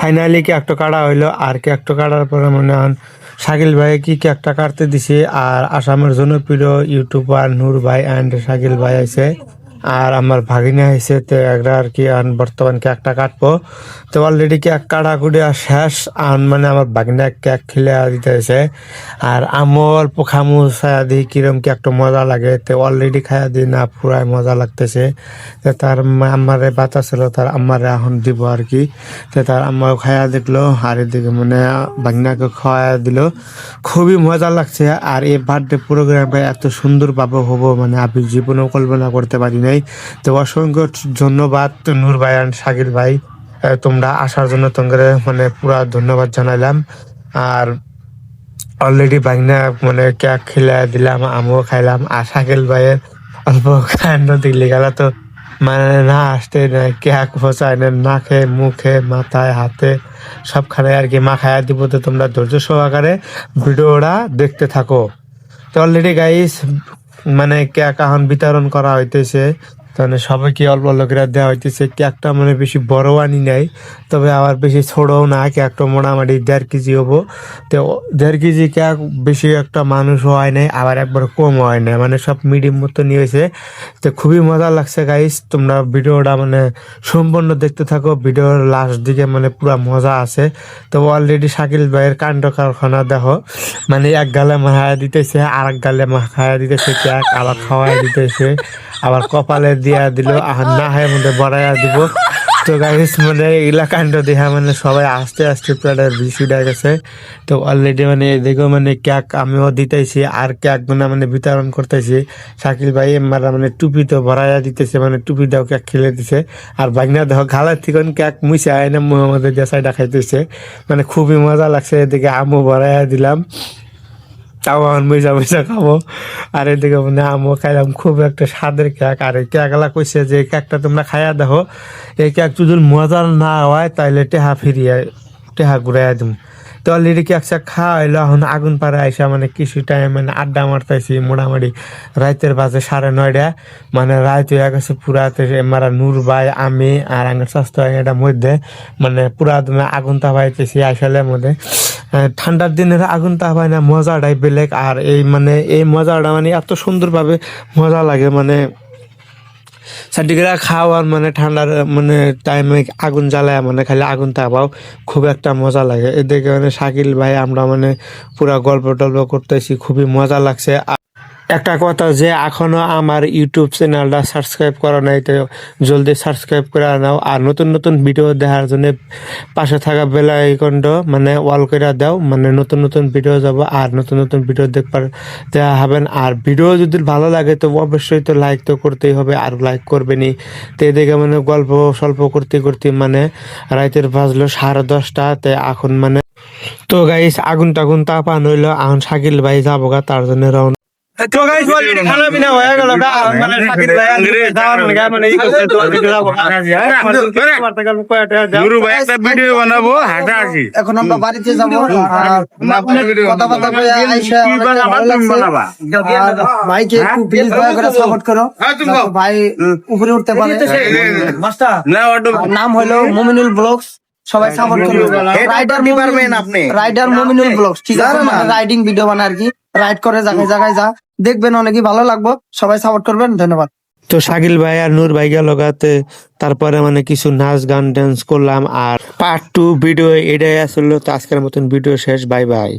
Finally কি একটা কাটা হইল, আর কি একটা কাটার পরে মনে হন শাকিল ভাই কি কি একটা কাটতে দিছে, আর আসামের জনপ্রিয় ইউটিউবার নূর ভাই অ্যান্ড শাকিল ভাই আছে। আর আমার ভাগিনা হয়েছে তো একটা আর কি আন বর্তমান কেকটা কাটবো। তো অলরেডি কেক কাটা কুটে আর শেষ আন মানে আমার ভাগিনা কেক খেলে দিতে হয়েছে। আর আমও অল্প খামু ছায়া দিই, কিরম কেকটা মজা লাগে, তো অলরেডি খায়া দিই না, পুরাই মজা লাগতেছে। তো তার আমারে বাতা ছিল, তার আমারে এখন দিব আর কি। তো তার আমাও খায়া দেখল, আর এদিকে মানে ভাগিনাকে খাওয়া দিল। খুবই মজা লাগছে, আর এই বার্থডে প্রোগ্রামটা এত সুন্দরভাবে হব মানে আমি জীবনেও কল্পনা করতে পারি নাই তো অসংখ্য ধন্যবাদ নূর ভাই আর শাকিল ভাই। তোমরা আসার জন্য তোমাদের মানে পুরা ধন্যবাদ জানাইলাম। আর অলরেডি বাগনা মানে কেক খেলে দিলাম, আমিও খাইলাম। আর শাকিল ভাইয়ের অল্প কাণ্ড দিলে গেল তো মানে না আসতে কেক ফসায় না নাকে মুখে মাথায়, হাতে সবখানে আর কি মাখায় দিব। তো তোমরা ধৈর্য সহকারে ভিডিওটা দেখতে থাকো। তো অলরেডি গাইস মানে কেক এখন বিতরণ করা হইতেছে। মানে সবাইকে অল্প অল্প করে দেওয়া হইতেছে। কেকটা মানে বেশি বড় আনি নাই, তবে আবার বেশি ছোটও না কেকটা মোটামুটি দেড় কেজি হব। তো দেড় কেজি কেক বেশি একটা মানুষ হয় নাই, আবার একবার কম হয় নাই মানে সব মিডিয়াম মতো নিয়েছে তো খুবই মজা লাগছে গাইস তোমরা ভিডিওটা মানে সম্পূর্ণ দেখতে থাকো, ভিডিওর লাস্ট দিকে মানে পুরো মজা আছে। তো অলরেডি শাকিল ভাইয়ের কাণ্ড কারখানা দেখো মানে এক গালে মাখায় দিতেছে আর এক গালে মাখায় দিতেছে, কেক আবার খাওয়াই দিতেছে, আবার কপালে দিয়া দিল আর না হয় মধ্যে বড়াইয়া দিব। তো গাইস মানে এগুলা কাণ্ড দেখা মানে সবাই আস্তে আস্তে প্রায় বেশি উঠে গেছে। তো অলরেডি মানে এদিকেও মানে কেক আমিও দিতেছি আর কেক মানে মানে বিতরণ করতেছি। শাকিল ভাই মারা মানে টুপি তো ভরাইয়া দিতেছে মানে টুপি দাও কেক খেলে দিছে। আর বাগনা দেখো গালার থেকে কেক মুছে আয় না মোহাম্মদের দেশাইটা খাইতেছে। মানে খুবই মজা লাগছে এদিকে আমও ভরাইয়া দিলাম। তাও আমার মজা মজা খাব। আর এদিকে মানে আমও খাইলাম খুব একটা স্বাদের কেক। আর এই কেকলা কইছে যে কেকটা তোমরা খাইয়া দেখো, এই কেক যদি মজার না হয়, তাইলে টেহা ফিরিয়ে টেহা ঘুরাইয়া দিম। তো অলরেডি কেক চেক খাওয়া হইল? এখন আগুন পাড়া আইসা মানে কিছু টাইম মানে আড্ডা মারতেছি মোটামুটি রাইতের বাজে সাড়ে নয়টা মানে রাত হয়ে গেছে পুরাতে মারা নূর ভাই, আমি আর আমার স্বাস্থ্য এটার মধ্যে মানে পুরা তুমি আগুন তাপাইতেছি আইসালের মধ্যে। ঠান্ডার দিনের আগুন তাপাই না, মজাটাই বেলেগ। আর এই মানে এই মজাটা মানে এত সুন্দরভাবে মজা লাগে মানে সার্টিফিকেট খাওয়ার মানে ঠান্ডার মানে টাইমে আগুন জ্বালায় মানে খালি আগুন তাপাও। খুব একটা মজা লাগে। এদিকে মানে শাকিল ভাই, আমরা মানে পুরা গল্প টল্প করতেছি, খুবই মজা লাগছে। একটা কথা যে এখনও আমার ইউটিউব চ্যানেলটা সাবস্ক্রাইব করা নাই, তো জলদি সাবস্ক্রাইব করে নাও। আর নতুন নতুন ভিডিও দেখার জন্য পাশে থাকা বেল মানে ওয়াল করে দাও মানে নতুন নতুন ভিডিও যাব আর নতুন নতুন ভিডিও দেখবার দেওয়া হবেন আর ভিডিও যদি ভালো লাগে, তো অবশ্যই তো লাইক তো করতেই হবে, আর লাইক করবেনি তো এদিকে মানে গল্প স্বল্প করতে করতে মানে রাইতের বাজলো সাড়ে দশটা, তে এখন মানে তো গাইস আগুন টাগুন তাপান হইল এখন শাকিল ভাই যাব গা তার জন্য রওনা তো গাইস অলরেডি খানা পিনা হয়ে গেল মানে শাকিল ভাই যাওয়ার গা মানে ই করতে তো অলরেডি যাব গুরু ভাই একটা ভিডিও বানাবো হাঁটা আসি। এখন আমরা বাড়িতে যাব আইসা ভাইকে একটু প্লিজ দয়া করে সাপোর্ট করো। ভাই। উপরে উঠতে পারে। নাম হলো মমিনুল ব্লগস সবাই সাপোর্ট রাইডার আপনি। রাইডার মমিনুল ব্লগস ঠিক আছে? মানে রাইডিং ভিডিও বানায় আর কি। রাইড করে জায়গায় জায়গায় যা। দেখবেন অনেকই ভালো লাগবে। সবাই সাপোর্ট করবেন ধন্যবাদ। তো শাকিল ভাই আর নূর ভাই গেল গাতে। তারপরে মানে কিছু নাচ গান ডান্স করলাম আর পার্ট টু ভিডিও এটাই আসলো। তো আজকের মতন ভিডিও শেষ। Bye bye